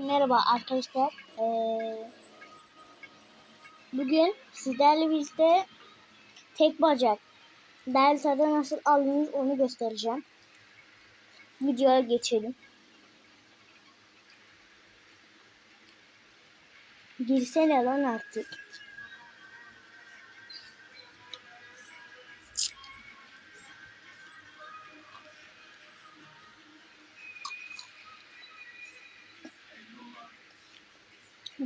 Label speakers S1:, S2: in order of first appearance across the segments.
S1: Merhaba arkadaşlar. Ee, bugün sizlerle birlikte tek bacak delta'da nasıl alınır onu göstereceğim. Videoya geçelim. Girsene lan artık.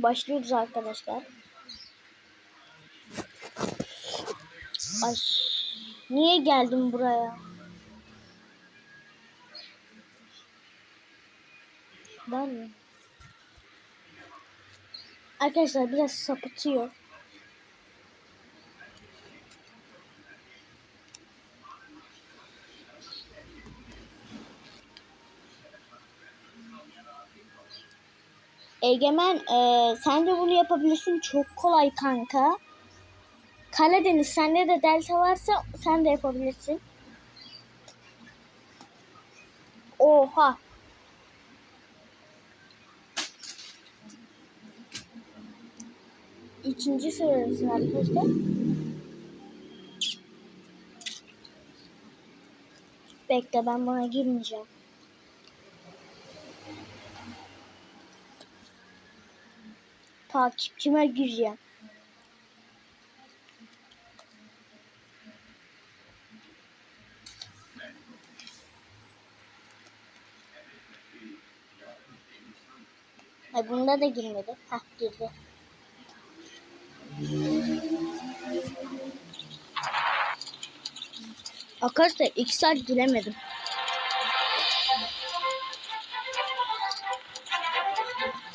S1: Başlıyoruz arkadaşlar. Ay, niye geldim buraya? Var mı? Arkadaşlar biraz sapıtıyor. Egemen e, sen de bunu yapabilirsin. Çok kolay kanka. Karadeniz sende de delta varsa sen de yapabilirsin. Oha. İkinci sıradasın arkadaşlar. Bekle ben buna girmeyeceğim. Takipçime gireceğim. Ay bunda da girmedi. Hah girdi. Arkadaşlar iki saat giremedim.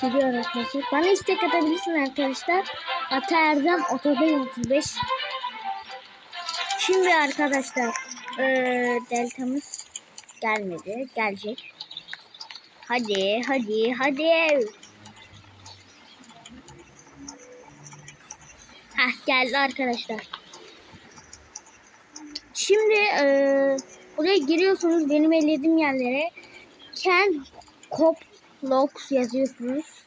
S1: Gidiyor arkadaşlar. Bana istek atabilirsin arkadaşlar. Ata Erdem Otobey 35. Şimdi arkadaşlar eee deltamız gelmedi. Gelecek. Hadi hadi hadi. Heh geldi arkadaşlar. Şimdi eee, buraya giriyorsunuz benim ellediğim yerlere. Ken Cop Locks yazıyorsunuz.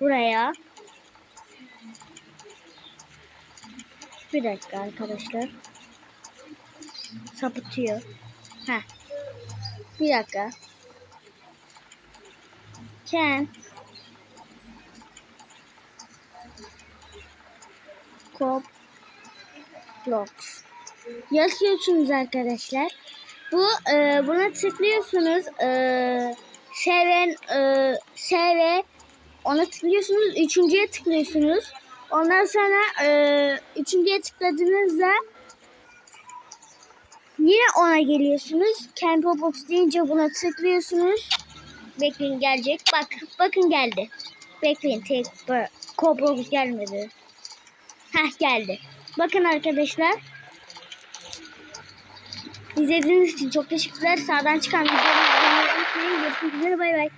S1: Buraya. Bir dakika arkadaşlar. Sapıtıyor. Heh. Bir dakika. Ken Cop Locks yazıyorsunuz arkadaşlar. Bu e, buna tıklıyorsunuz. E, seven e, SV ona tıklıyorsunuz. Üçüncüye tıklıyorsunuz. Ondan sonra e, üçüncüye tıkladığınızda yine ona geliyorsunuz. Campo Box deyince buna tıklıyorsunuz. Bekleyin gelecek. Bak bakın geldi. Bekleyin tek Cobrox gelmedi. Heh geldi. Bakın arkadaşlar. İzlediğiniz için çok teşekkürler. Sağdan çıkan videoları unutmayın. Görüşmek üzere. Bay bay.